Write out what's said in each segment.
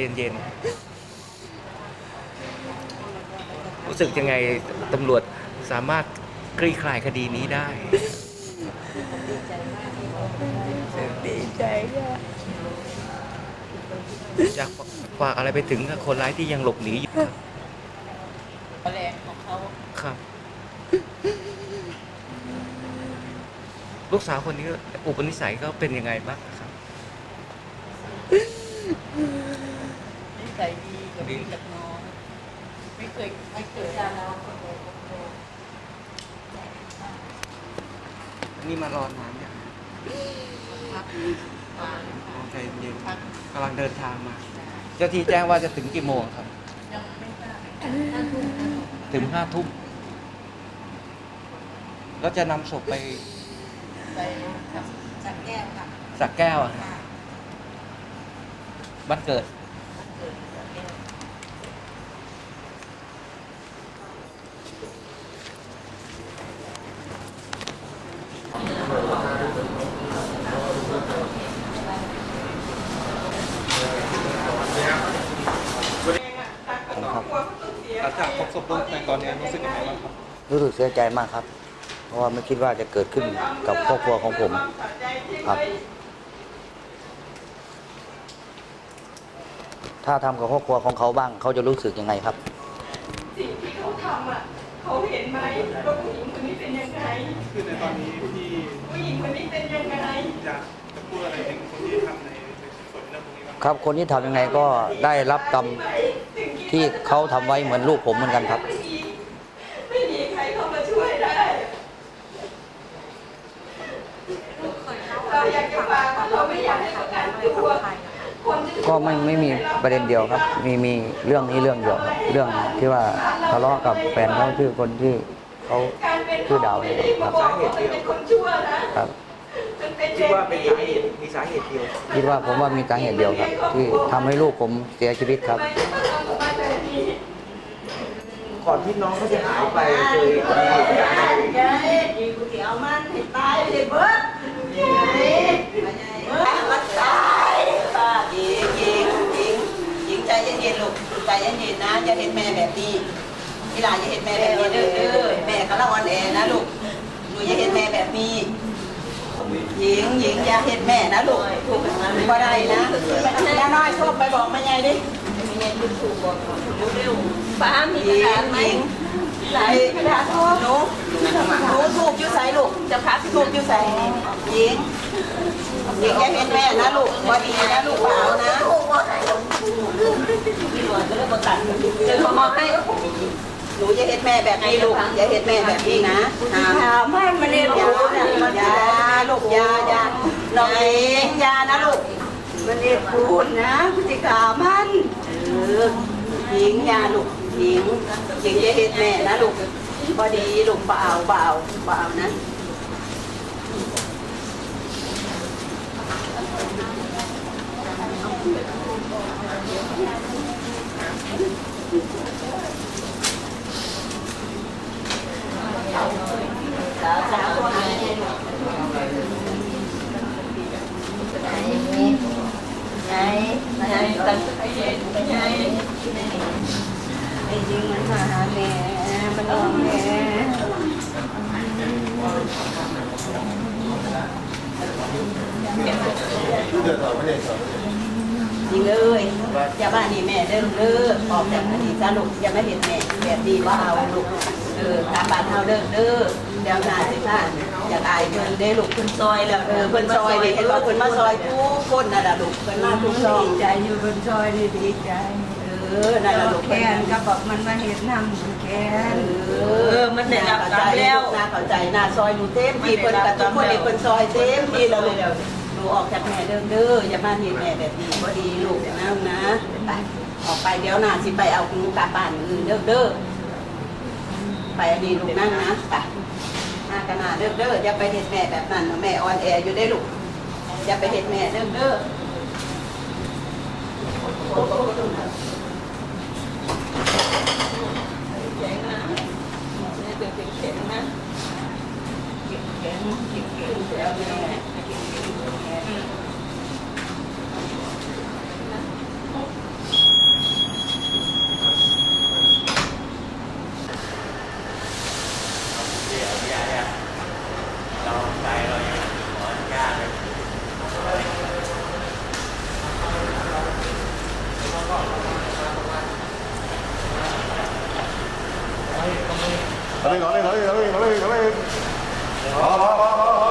เย็นๆ รู้สึกยังไงตำรวจสามารถคลี่คลายคดีนี้ได้ ดีใจค่ะอยากฝากอะไรไปถึงคนร้ายที่ยังหลบหนีอยู่ครับแรงของเขาครับ ลูกสาวคนนี้อุปนิสัยก็เป็นยังไงบ้างครับ นิสัยดีกับพี่กับน้องไม่เคยไม่เคยด่าเรานี่มารอนานเนี่ยพักมาใจเย็นพักกำลังเดินทางมา เจ้าที่แจ้งว่าจะถึงกี่โมงครับ ยังไม่ทราบห้าทุ่มถึงห้าทุ่มแล้วจะนำศพไป ไปทำจักแก้วค่ะสักแก้วอะบ้านเกิด เกิดจักแก้ว หลังจากพบศพลูกใน ตอนนี้รู้สึกยังไงบ้างครับรู้สึกเสียใจมากครับ เพราะว่าไม่คิดว่าจะเกิดขึ้นกับครอบครัวของผมครับ ถ้าทำกับครอบครัวของเขาบ้าง เขาจะรู้สึกยังไงครับ สิ่งที่เขาทำอะเขาเห็นไหมว่าผู้หญิงคนนี้เป็นยังไงคือในตอนนี้ที่ผู้หญิงคนนี้เป็นยังไงอยากจะพูดอะไรถึงคนที่ทำในในส่วนเรื่องพวกนี้บ้างครับ คนที่ทำยังไงก็ได้รับกรรมที่เขาทำไว้เหมือนลูกผมเหมือนกันครับ ไม่มีไม่มีใครเข้ามาช่วยได้ เราอยากจะฝากว่าเราไม่อยากให้ประกันตัวคนที่ ก็ไม่ไม่มีประเด็นเดียวครับ มีมีเรื่องนี้เรื่องเดียวครับเรื่องที่ว่าทะเลาะกับแฟนเขาชื่อคนที่เขาการเป็นชื่อดาวไม่เนี่ยได้คมารับบอกว่ามันเป็นคนชั่วนะครับมันเป็นคิดเด็กว่าเป็นดีสาเหตุมีสาเหตุเดียวคิดว่าผมว่ามีสาเหตุเดียวครับ ที่ทำให้ลูกผมเสียชีวิตครับทำไมต้องมาทำกับมันแบบนี้ก่อนที่น้องเขาจะหายไปเคยยายยิงกูเสียวมั เย็นๆลูกใจเย็นๆนะอย่าเห็นแม่แบบนี้พี่หลานอย่าเห็นแม่แบบนี้เด้อเด้อแม่ก็ละอ่อนแอนะลูกหนูอย่าเห็นแม่แบบนี้หญิงหญิงอย่าเห็นแม่นะลูกถูกบ่ได้นะย่าน้อยชอบไปบอกแม่ยายดิแม่ยายถูกบอกเร็วๆป้ามีกระดาษไหมไหนกระดาษทองหนูหนูถูกอยู่ใส่ลูกจะพักถูกอยู่ใส่หญิงหญิงอย่าเห็นแม่นะลูกพอดีนะลูกเปล่านะพี่หลวง จะเริ่มตัดจะขอมอบให้หนูอย่าเห็นแม่แบบนี้ลูกอย่าเห็นแม่แบบนี้นะถามให้มันเรียนรู้นะยาลูกยายาน้องเองยานะลูกมันเรียนพูดนะพฤติกรรมมันเออหญิงยาลูกหญิงหญิงอย่าเห็นแม่นะลูกพอดีลูกเปล่าเปล่าเปล่านะ ไงไงตั้งใจเย็นไงไอ้จริงมันมาหาแม่มันร้องแม่ยิงเลยอย่าบ้านนี่แม่เด้อเด้อออกจากอันนี้ซะลูกอย่ามาเห็นแม่แบบดีว่าเอาลูกเออตามบ้านเฮาเด้อเด้อเดี๋ยวหน้าสิค่ะอยากอายเพิ่นเด้ลูกเพิ่นซอยแล้วเออเพิ่นซอยนี่เห็นว่าเพิ่นมาซอยทุกคนน่ะล่ะลูกเพิ่นมาทุกซอยดีใจอยู่บนซอยนี่ดีใจเออนั่นล่ะลูกแกเพิ่นนก็บอกมันมาเห็นน้ำแกนเออมันได้รับกรรมแล้วน่าเข้าใจน่าซอยหนูเต็มที่เพิ่นกับทุกคนนี่เพิ่นซอยเต็มที่แล้วลูกห นูออกจากแม่เด้อเด้ออย่ามาเห็นแม่แบบนี้บ่ดีลูกนะลูกนะไปออกไปเดี๋ยวหน้าสิไปเอาหนูกลับบ้านอื่นเด้อเด้อไปอันนี้ลูกนั่งนะไปหน้ากันหนาเด้อเด้ออย่าไปเห็นแม่แบบนั้นแม่อ่อนแออยู่ได้ลูกอย่าไปเห็นแม่เด้อเด้อแข็งนะนี่เป็นแข็งนะแข็งแข็งแข็งแข็ งแข็ง เลยเอาเลยเอาเลยเอาเลยเอาเลยพอพอพอพอพอ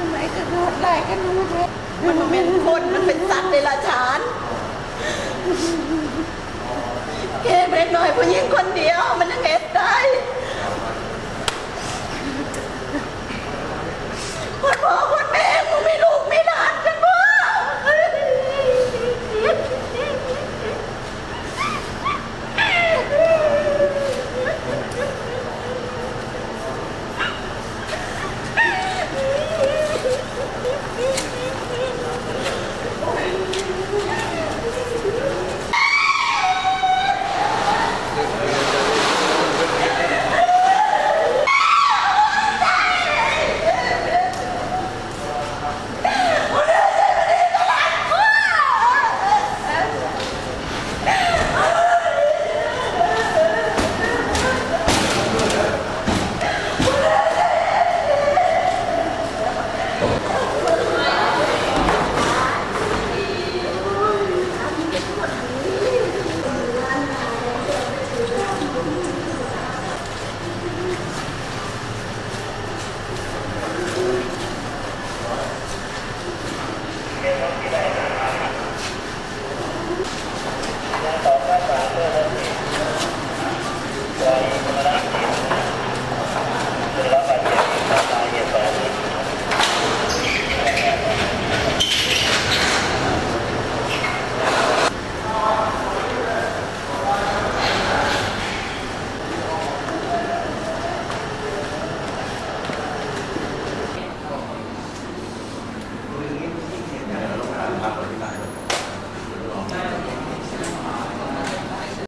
ทำไมจะโดดไล่กันลูกเด้อมันบ่เป็นคนมันเป็นสัตว์เดรัจฉานแค่เล็กน้อยผู้หญิงคนเดียวมันยังเห็นได้